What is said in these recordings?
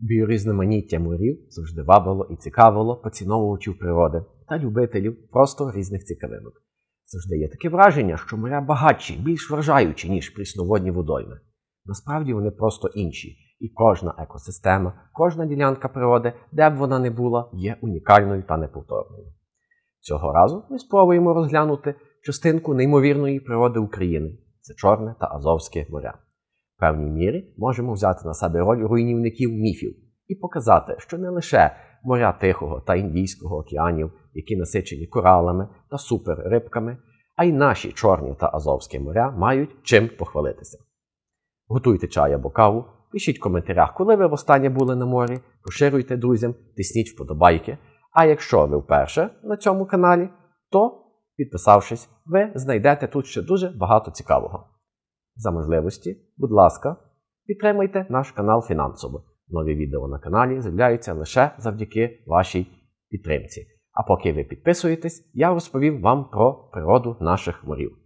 Біорізноманіття морів завжди вабило і цікавило поціновувачів природи та любителів просто різних цікавинок. Завжди є таке враження, що моря багатші, більш вражаючі, ніж прісноводні водойми. Насправді вони просто інші, і кожна екосистема, кожна ділянка природи, де б вона не була, є унікальною та неповторною. Цього разу ми спробуємо розглянути частинку неймовірної природи України це Чорне та Азовське моря. Певній мірі можемо взяти на себе роль руйнівників міфів і показати, що не лише моря Тихого та Індійського океанів, які насичені коралами та суперрибками, а й наші Чорні та Азовські моря мають чим похвалитися. Готуйте чай або каву, пишіть в коментарях, коли ви востаннє були на морі, поширюйте друзям, тисніть вподобайки. А якщо ви вперше на цьому каналі, то, підписавшись, ви знайдете тут ще дуже багато цікавого. За можливості, будь ласка, підтримайте наш канал фінансово. Нові відео на каналі з'являються лише завдяки вашій підтримці. А поки ви підписуєтесь, я розповім вам про природу наших морів.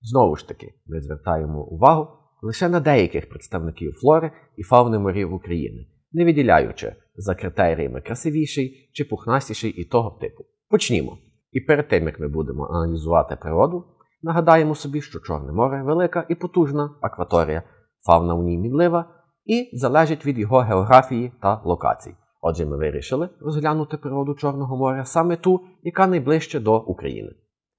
Знову ж таки, ми звертаємо увагу лише на деяких представників флори і фауни морів України, не виділяючи за критеріями красивіший чи пухнастіший і того типу. Почнімо. І перед тим як ми будемо аналізувати природу, нагадаємо собі, що Чорне море велика і потужна акваторія, фауна у ній мінлива і залежить від його географії та локацій. Отже, ми вирішили розглянути природу Чорного моря саме ту, яка найближче до України.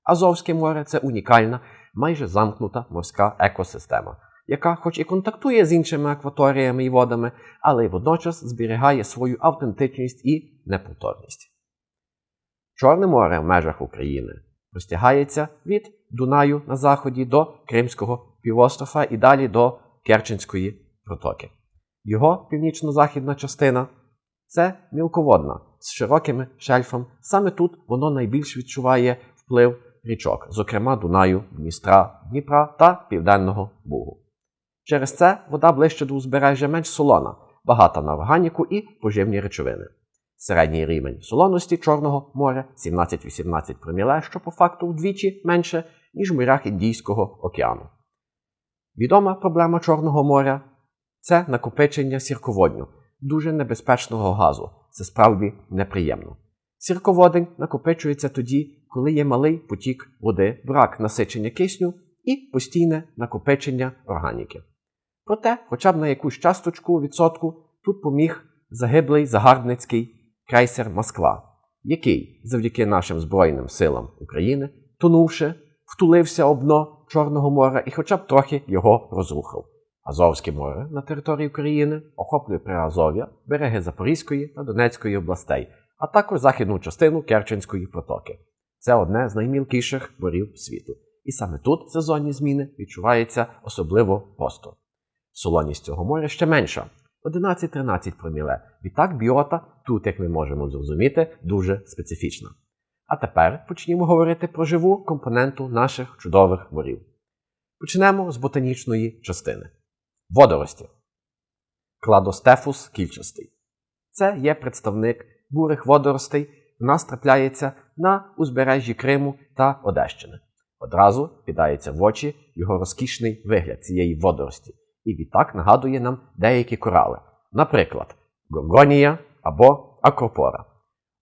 Азовське море це унікальна, майже замкнута морська екосистема, яка, хоч і контактує з іншими акваторіями і водами, але й водночас зберігає свою автентичність і неповторність. Чорне море в межах України простягається від Дунаю на заході до Кримського півострова і далі до Керченської протоки. Його північно-західна частина це мілководна з широким шельфом. Саме тут воно найбільш відчуває вплив річок, зокрема Дунаю, Дністра, Дніпра та Південного Бугу. Через це вода ближче до узбережжя менш солона, багата на органіку і поживні речовини. Середній рівень солоності Чорного моря 17-18 проміле, що по факту вдвічі менше, ніж в морях Індійського океану. Відома проблема Чорного моря це накопичення сірководню, дуже небезпечного газу. Це справді неприємно. Сірководень накопичується тоді, коли є малий потік води, брак насичення кисню і постійне накопичення органіки. Проте, хоча б на якусь часточку відсотку, тут поміг загиблий загарбницький крейсер Москва, який завдяки нашим Збройним силам України, тонувши, втулився об дно Чорного моря і хоча б трохи його розрухав. Азовське море на території України охоплює Приазов'я, береги Запорізької та Донецької областей, а також західну частину Керченської протоки. Це одне з наймілкіших морів світу. І саме тут сезонні зміни відчуваються особливо гостро. Солоність цього моря ще менша 11-13 проміле. Відтак біота тут, як ми можемо зрозуміти, дуже специфічна. А тепер почнімо говорити про живу компоненту наших чудових морів. Почнемо з ботанічної частини. Водорості. Кладостефус кільчастий. Це є представник бурих водоростей, в нас трапляється на узбережжі Криму та Одещини. Одразу підається в очі його розкішний вигляд цієї водорості, і відтак нагадує нам деякі корали, наприклад, горгонія або акропора.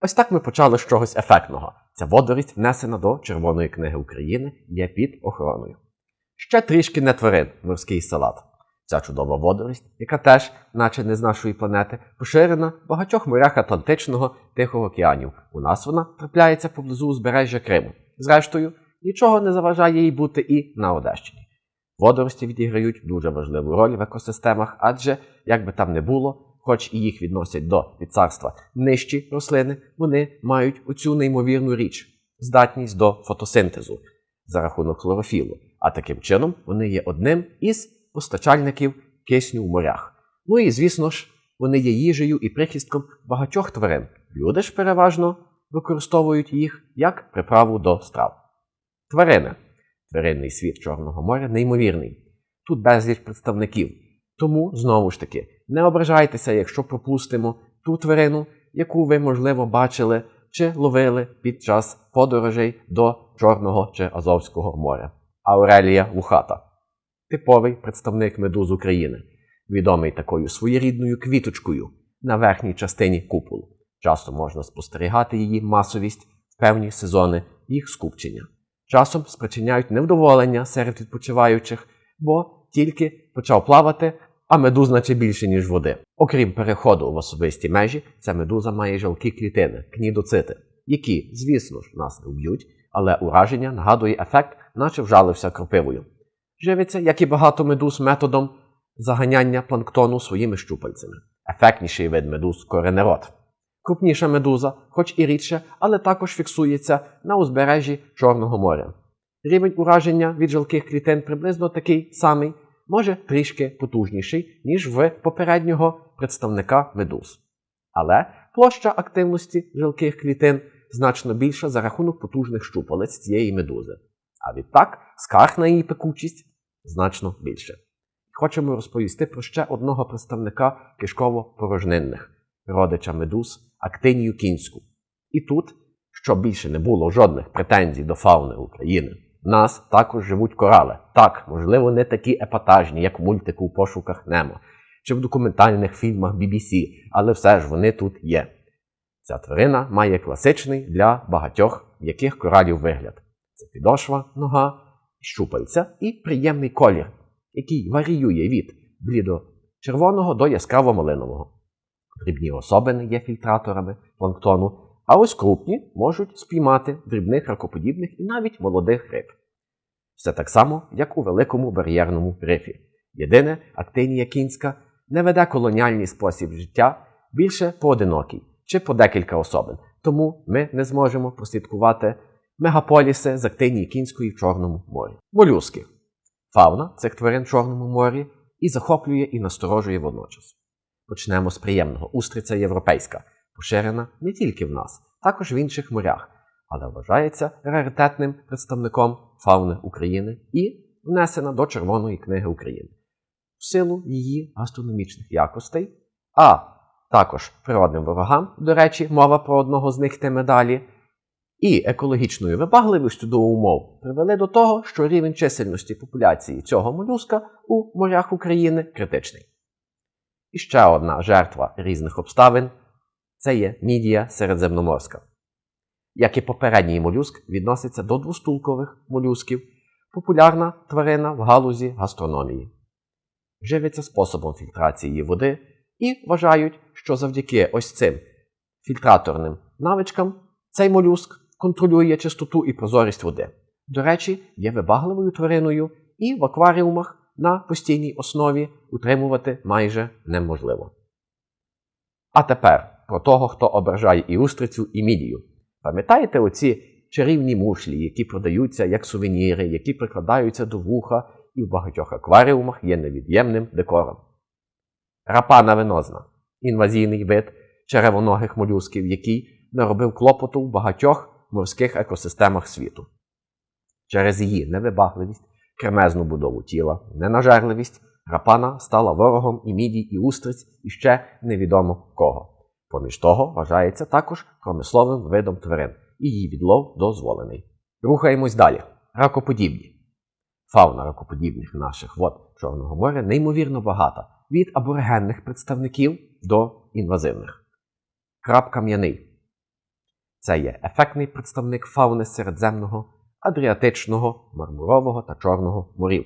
Ось так ми почали з чогось ефектного. Ця водорість внесена до Червоної книги України є під охороною. Ще трішки не тварин морський салат. Ця чудова водорість, яка теж, наче не з нашої планети, поширена в багатьох морях Атлантичного Тихого океанів. У нас вона трапляється поблизу узбережжя Криму. Зрештою, нічого не заважає їй бути і на Одещині. Водорості відіграють дуже важливу роль в екосистемах, адже, як би там не було, хоч і їх відносять до підцарства нижчі рослини, вони мають оцю неймовірну річ здатність до фотосинтезу за рахунок хлорофілу, а таким чином вони є одним із постачальників кисню в морях. Ну і, звісно ж, вони є їжею і прихистком багатьох тварин. Люди ж переважно використовують їх як приправу до страв. Тварини. Тваринний світ Чорного моря неймовірний. Тут безліч представників. Тому, знову ж таки, не ображайтеся, якщо пропустимо ту тварину, яку ви, можливо, бачили чи ловили під час подорожей до Чорного чи Азовського моря. Аурелія вухата типовий представник медуз України, відомий такою своєрідною квіточкою на верхній частині куполу. Часто можна спостерігати її масовість в певні сезони їх скупчення. Часом спричиняють невдоволення серед відпочиваючих, бо тільки почав плавати, а медуз наче більше, ніж води. Окрім переходу в особисті межі, ця медуза має жалкі клітини, кнідоцити, які, звісно ж, нас не вб'ють, але ураження нагадує ефект, наче вжалився кропивою. Живиться, як і багато медуз, методом заганяння планктону своїми щупальцями. Ефектніший вид медуз коренерод. Крупніша медуза, хоч і рідше, але також фіксується на узбережжі Чорного моря. Рівень ураження від жалких клітин приблизно такий самий, може трішки потужніший, ніж в попереднього представника медуз. Але площа активності жалких клітин значно більша за рахунок потужних щупалець цієї медузи. А відтак скарг на її пекучість значно більше. Хочемо розповісти про ще одного представника кишково-порожнинних, родича медуз Актинію кінську. І тут, щоб більше не було жодних претензій до фауни України, в нас також живуть корали. Так, можливо, не такі епатажні, як в мультику у пошуках Немо чи в документальних фільмах BBC, але все ж вони тут є. Ця тварина має класичний для багатьох м'яких коралів вигляд: це підошва, нога, щупальця і приємний колір, який варіює від блідо-червоного до яскраво-малинового. Дрібні особини є фільтраторами планктону, а ось крупні можуть спіймати дрібних ракоподібних і навіть молодих риб. Все так само, як у великому бар'єрному рифі. Єдине, актинія кінська не веде колоніальний спосіб життя більше поодинокий чи по декілька особин, тому ми не зможемо прослідкувати мегаполіси з актинії кінської в Чорному морі. Молюски. Фауна цих тварин в Чорному морі і захоплює і насторожує водночас. Почнемо з приємного. Устриця європейська, поширена не тільки в нас, також в інших морях, але вважається раритетним представником фауни України і внесена до Червоної книги України в силу її гастрономічних якостей, а також природним ворогам, до речі, мова про одного з них теме далі, і екологічною вибагливістю до умов привели до того, що рівень чисельності популяції цього молюска у морях України критичний. І ще одна жертва різних обставин це є мідія середземноморська. Як і попередній молюск відноситься до двостулкових молюсків, популярна тварина в галузі гастрономії. Живиться способом фільтрації води і вважають, що завдяки ось цим фільтраторним навичкам цей молюск контролює чистоту і прозорість води. До речі, є вибагливою твариною і в акваріумах на постійній основі утримувати майже неможливо. А тепер про того, хто ображає і устрицю, і мідію. Пам'ятаєте оці чарівні мушлі, які продаються як сувеніри, які прикладаються до вуха і в багатьох акваріумах є невід'ємним декором. Рапана венозна інвазійний вид черевоногих молюсків, який наробив клопоту в багатьох морських екосистемах світу. Через її невибагливість, кремезну будову тіла, ненажерливість, рапана стала ворогом і мідій, і устриць, і ще невідомо кого. Поміж того, вважається також промисловим видом тварин, і її відлов дозволений. Рухаємось далі. Ракоподібні. Фауна ракоподібних наших вод Чорного моря неймовірно багата від аборигенних представників до інвазивних. Краб кам'яний. Це є ефектний представник фауни Середземного, Адріатичного, Мармурового та Чорного морів.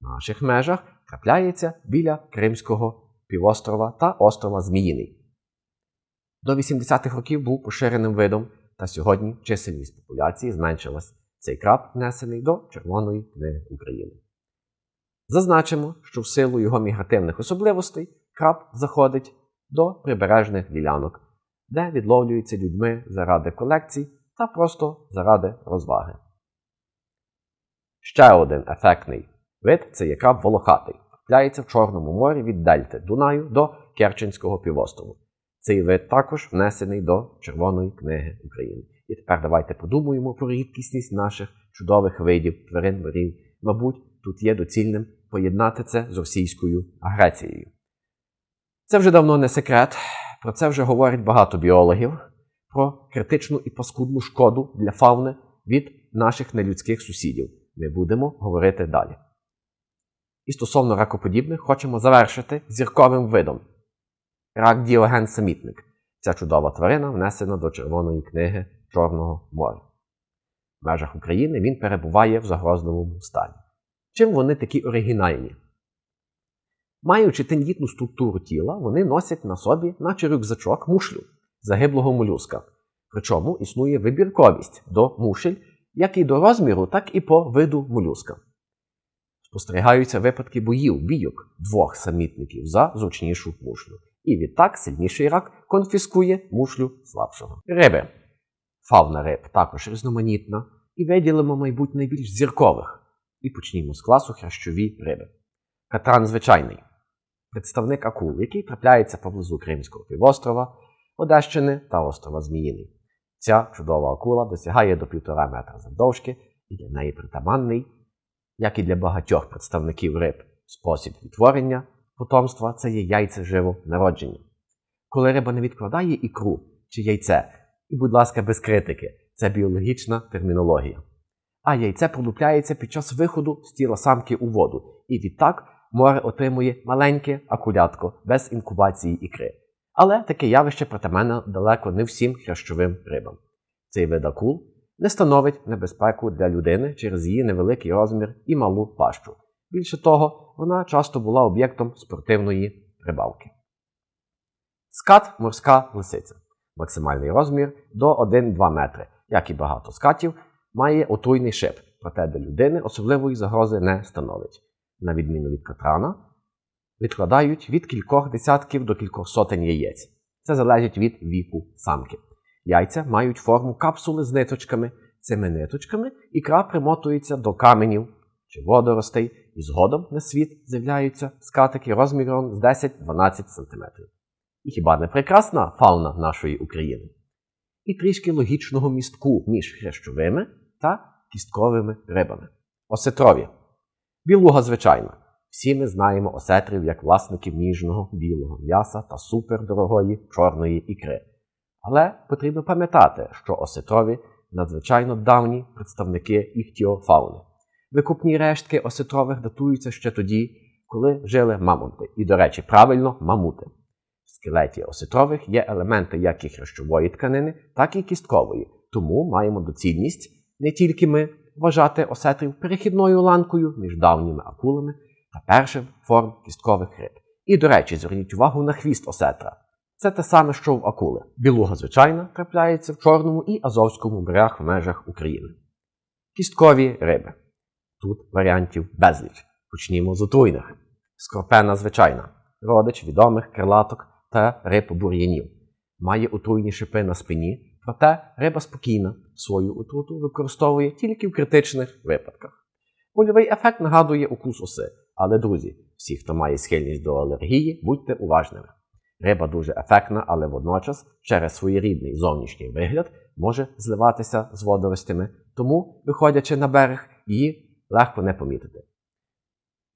В наших межах трапляється біля Кримського півострова та острова Зміїний. До 80-х років був поширеним видом, та сьогодні чисельність популяції зменшилась. Цей краб внесений до Червоної книги України. Зазначимо, що в силу його мігративних особливостей краб заходить до прибережних ділянок, де відловлюється людьми заради колекцій та просто заради розваги. Ще один ефектний вид це є волохатий. Трапляється в Чорному морі від Дельти Дунаю до Керченського півострову. Цей вид також внесений до Червоної книги України. І тепер давайте подумаємо про рідкісність наших чудових видів тварин морів. Мабуть, тут є доцільним поєднати це з російською агресією. Це вже давно не секрет. Про це вже говорять багато біологів про критичну і паскудну шкоду для фауни від наших нелюдських сусідів. Ми будемо говорити далі. І стосовно ракоподібних, хочемо завершити зірковим видом. Рак Діоген самітник. Ця чудова тварина внесена до Червоної книги Чорного моря. В межах України він перебуває в загрозливому стані. Чим вони такі оригінальні? Маючи тендітну структуру тіла, вони носять на собі, наче рюкзачок, мушлю загиблого молюска. Причому існує вибірковість до мушель як і до розміру, так і по виду молюска. Спостерігаються випадки боїв бійок двох самітників за зручнішу мушлю. І відтак сильніший рак конфіскує мушлю слабшого. Риби. Фауна риб також різноманітна, і виділимо, мабуть, найбільш зіркових. І почнімо з класу хрящові риби. Катран звичайний представник акул, який трапляється поблизу Кримського півострова, Одещини та острова Зміїний. Ця чудова акула досягає до півтора метра завдовжки і для неї притаманний, як і для багатьох представників риб, спосіб відтворення потомства це є яйце живо народження. Коли риба не відкладає ікру чи яйце, і, будь ласка, без критики, це біологічна термінологія. А яйце продупляється під час виходу з тіла самки у воду, і відтак море отримує маленьке акулятко без інкубації ікри. Але таке явище притаманне далеко не всім хрящовим рибам. Цей вид акул не становить небезпеку для людини через її невеликий розмір і малу пащу. Більше того, вона часто була об'єктом спортивної рибалки. Скат морська лисиця. Максимальний розмір до 1-2 метри, як і багато скатів, має отруйний шип, проте для людини особливої загрози не становить. На відміну від катрана, відкладають від кількох десятків до кількох сотень яєць. Це залежить від віку самки. Яйця мають форму капсули з ниточками. Цими ниточками ікра примотується до каменів чи водоростей, і згодом на світ з'являються скатики розміром з 10-12 см. І хіба не прекрасна фауна нашої України? І трішки логічного містку між хрящовими та кістковими рибами. Осетрові. Білуга звичайна. Всі ми знаємо осетрів як власників ніжного білого м'яса та супердорогої чорної ікри. Але потрібно пам'ятати, що осетрові надзвичайно давні представники іхтіофауни. Викупні рештки осетрових датуються ще тоді, коли жили мамонти. І, до речі, правильно мамути. В скелеті осетрових є елементи як і хрящової тканини, так і кісткової. Тому маємо доцільність не тільки ми вважати осетрів перехідною ланкою між давніми акулами та першим форм кісткових риб. І, до речі, зверніть увагу на хвіст осетра. Це те саме, що в акули. Білуга звичайна трапляється в Чорному і Азовському морях в межах України. Кісткові риби. Тут варіантів безліч. Почнімо з отруйних. Скорпена звичайна, родич відомих крилаток та риб бур'янів. Має отруйні шипи на спині, проте риба спокійна свою отруту використовує тільки в критичних випадках. Польовий ефект нагадує укус оси, але, друзі, всі, хто має схильність до алергії, будьте уважними. Риба дуже ефектна, але водночас через своєрідний зовнішній вигляд може зливатися з водоростями, тому, виходячи на берег, її легко не помітити.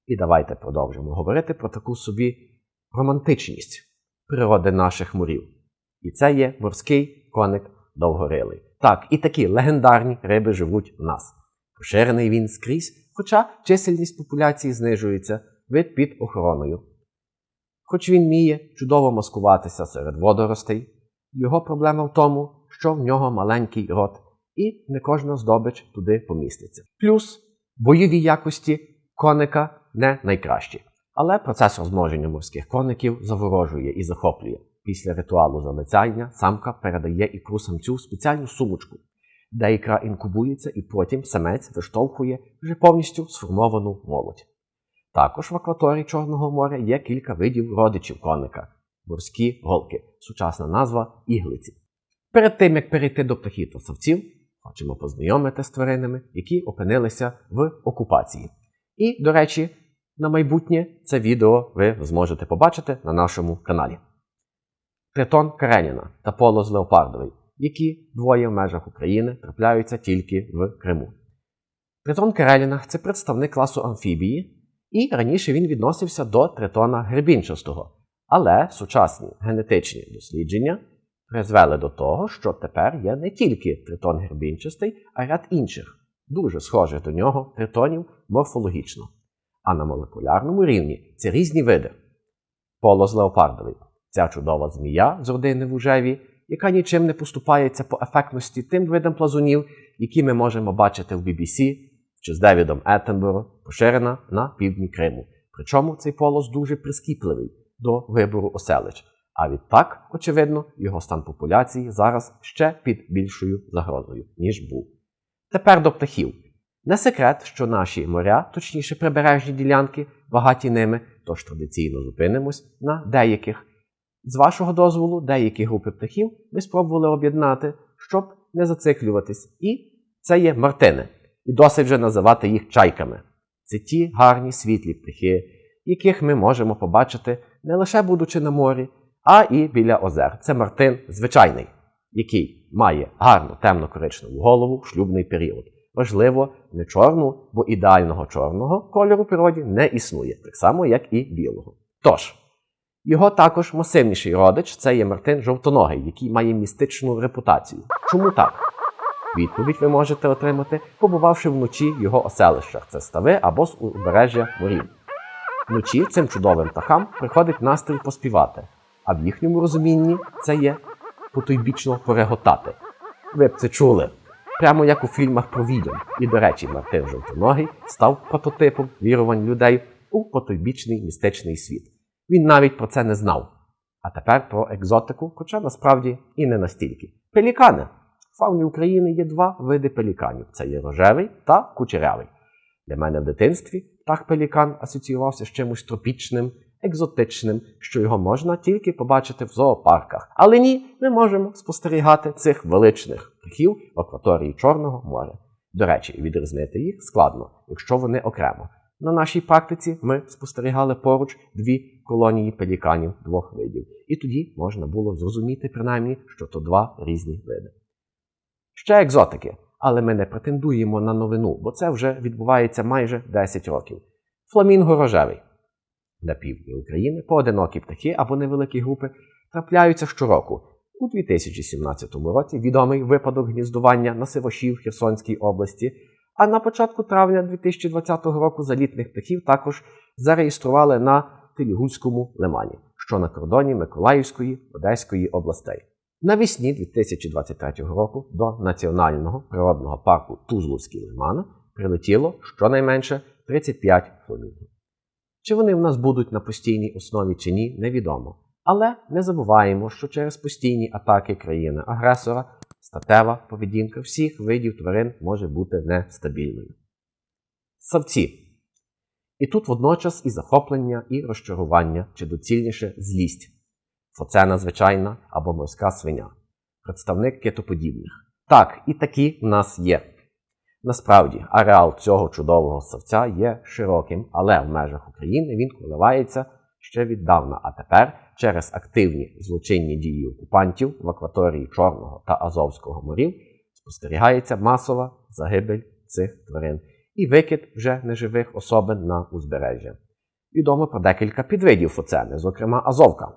І давайте продовжимо говорити про таку собі романтичність природи наших морів. І це є морський коник довгорилий. Так, і такі легендарні риби живуть у нас. Поширений він скрізь, хоча чисельність популяції знижується вид під охороною. Хоч він вміє чудово маскуватися серед водоростей, його проблема в тому, що в нього маленький рот, і не кожна здобич туди поміститься. Плюс бойові якості коника не найкращі. Але процес розмноження морських коників заворожує і захоплює. Після ритуалу залицяння самка передає ікру самцю спеціальну сумочку, де ікра інкубується і потім самець виштовхує вже повністю сформовану молодь. Також в акваторії Чорного моря є кілька видів родичів коника морські голки, сучасна назва іглиці. Перед тим як перейти до птахів та савців, хочемо познайомити з тваринами, які опинилися в окупації. І, до речі, на майбутнє це відео ви зможете побачити на нашому каналі. Тритон Кареніна та полоз Леопардовий, які двоє в межах України трапляються тільки в Криму. Тритон Кареліна це представник класу амфібії, і раніше він відносився до тритона гребінчастого. Але сучасні генетичні дослідження призвели до того, що тепер є не тільки тритон гербінчастий, а ряд інших, дуже схожих до нього тритонів морфологічно. А на молекулярному рівні це різні види. Полос леопардовий ця чудова змія з родини вужеві, яка нічим не поступається по ефектності тим видам плазунів, які ми можемо бачити в BBC чи з Девідом Еттенборо, поширена на півдні Криму. Причому цей полос дуже прискіпливий до вибору оселич. А відтак, очевидно, його стан популяції зараз ще під більшою загрозою, ніж був. Тепер до птахів. Не секрет, що наші моря, точніше прибережні ділянки, багаті ними, тож традиційно зупинимось на деяких. З вашого дозволу, деякі групи птахів ми спробували об'єднати, щоб не зациклюватись. І це є мартини. І досить вже називати їх чайками. Це ті гарні світлі птахи, яких ми можемо побачити не лише будучи на морі, а і біля озер. Це мартин звичайний, який має гарну темно-коричневу голову в шлюбний період. Важливо, не чорну, бо ідеального чорного кольору природі не існує, так само, як і білого. Тож, його також масивніший родич це є Мартин Жовтоногий, який має містичну репутацію. Чому так? Відповідь ви можете отримати, побувавши вночі в його оселищах це стави або з узбережжя морів. Вночі цим чудовим птахам приходить настрій поспівати, а в їхньому розумінні це є потойбічно пореготати. Ви б це чули. Прямо як у фільмах про відьом. І, до речі, Мартин Жовтоногий став прототипом вірувань людей у потойбічний містичний світ. Він навіть про це не знав. А тепер про екзотику, хоча насправді і не настільки. Пелікани. В фауні України є два види пеліканів: це є рожевий та кучерявий. Для мене в дитинстві птах пелікан асоціювався з чимось тропічним, екзотичним, що його можна тільки побачити в зоопарках. Але ні, не можемо спостерігати цих величних птахів в акваторії Чорного моря. До речі, відрізнити їх складно, якщо вони окремо. На нашій практиці ми спостерігали поруч дві колонії пеліканів двох видів, і тоді можна було зрозуміти принаймні, що то два різні види. Ще екзотики, але ми не претендуємо на новину, бо це вже відбувається майже 10 років. Фламінго рожевий. На півдні України поодинокі птахи або невеликі групи трапляються щороку. У 2017 році відомий випадок гніздування на Сивоші в Херсонській області. А на початку травня 2020 року залітних птахів також зареєстрували на Телігульському лимані, що на кордоні Миколаївської Одеської областей. Навесні 2023 року до Національного природного парку Тузловський лиман прилетіло щонайменше 35 фламінго. Чи вони в нас будуть на постійній основі чи ні, невідомо. Але не забуваємо, що через постійні атаки країни-агресора статева поведінка всіх видів тварин може бути нестабільною. Савці. І тут водночас і захоплення, і розчарування, чи доцільніше злість. Фоцена звичайна або морська свиня. Представник китоподібних. Так, і такі в нас є. Насправді, ареал цього чудового савця є широким, але в межах України він коливається ще віддавна, а тепер через активні злочинні дії окупантів в акваторії Чорного та Азовського морів спостерігається масова загибель цих тварин і викид вже неживих особин на узбережжя. Відомо про декілька підвидів фоцени, зокрема Азовка,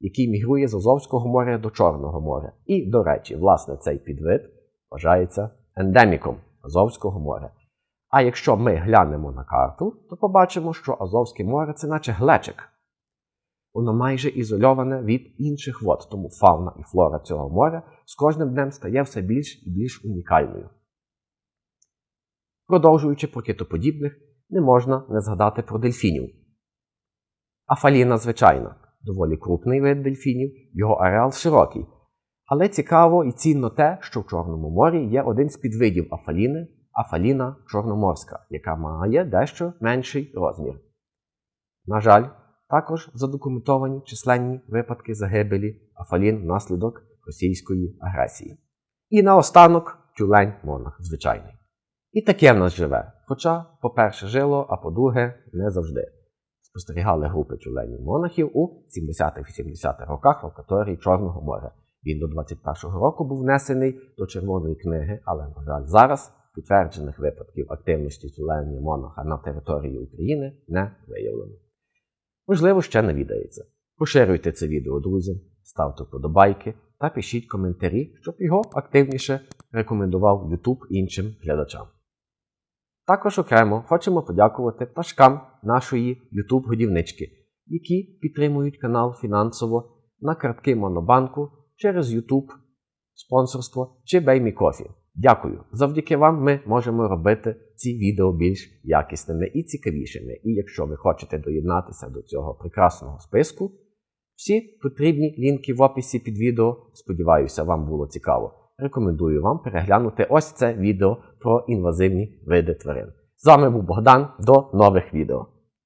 який мігрує з Азовського моря до Чорного моря. І, до речі, власне, цей підвид вважається ендеміком Азовського моря. А якщо ми глянемо на карту, то побачимо, що Азовське море це наче глечик. Воно майже ізольоване від інших вод, тому фауна і флора цього моря з кожним днем стає все більш і більш унікальною. Продовжуючи про китоподібних, не можна не згадати про дельфінів. Афаліна звичайна, доволі крупний вид дельфінів, його ареал широкий. Але цікаво і цінно те, що в Чорному морі є один з підвидів афаліни афаліна чорноморська, яка має дещо менший розмір. На жаль, також задокументовані численні випадки загибелі афалін внаслідок російської агресії. І наостанок тюлень монах звичайний. І таке в нас живе. Хоча, по-перше, жило, а по-друге, не завжди. Спостерігали групи тюленів монахів у 70-80-х роках в акваторії Чорного моря. Він до 21-го року був внесений до Червоної книги, але, на жаль, зараз підтверджених випадків активності тюленів монаха на території України не виявлено. Можливо, ще навідається. Поширюйте це відео друзям, ставте вподобайки та пишіть коментарі, щоб його активніше рекомендував YouTube іншим глядачам. Також окремо хочемо подякувати пташкам нашої YouTube годівнички, які підтримують канал фінансово на картки Монобанку через YouTube, спонсорство чи BayMeCoffee. Дякую! Завдяки вам ми можемо робити ці відео більш якісними і цікавішими. І якщо ви хочете доєднатися до цього прекрасного списку, всі потрібні лінки в описі під відео. Сподіваюся, вам було цікаво. Рекомендую вам переглянути ось це відео про інвазивні види тварин. З вами був Богдан. До нових відео.